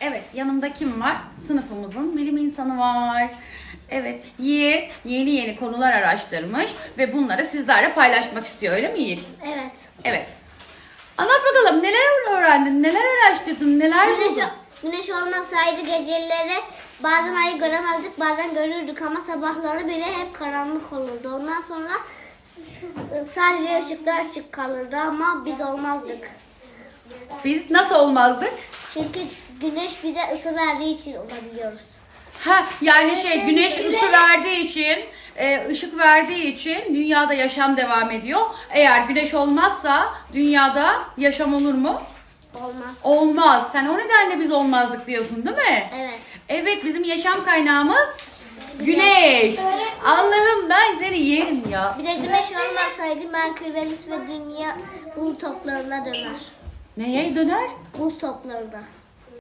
Evet, yanımda kim var? Sınıfımızın bilim insanı var. Evet, Yiğit yeni yeni konular araştırmış ve bunları sizlerle paylaşmak istiyor öyle mi Yiğit? Evet. Evet. Anlat bakalım neler öğrendin, neler araştırdın, neler Güneş, buldun? güneş olmasaydı geceleri bazen ayı göremezdik bazen görürdük ama sabahları bile hep karanlık olurdu. Ondan sonra sadece ışıklar açık kalırdı ama biz olmazdık. Biz nasıl olmazdık? Çünkü güneş bize ısı verdiği için olabiliyoruz. Ha yani şey güneş ısı verdiği için, e, ışık verdiği için dünyada yaşam devam ediyor. Eğer güneş olmazsa dünyada yaşam olur mu? Olmaz. Olmaz. Sen o nedenle biz olmazdık diyorsun değil mi? Evet. Evet bizim yaşam kaynağımız güneş. Allah'ım ben seni yerim ya. Bir de güneş olmasaydı Merkür, Venüs ve Dünya buz toplarına döner. Neye döner? Buz toplarına.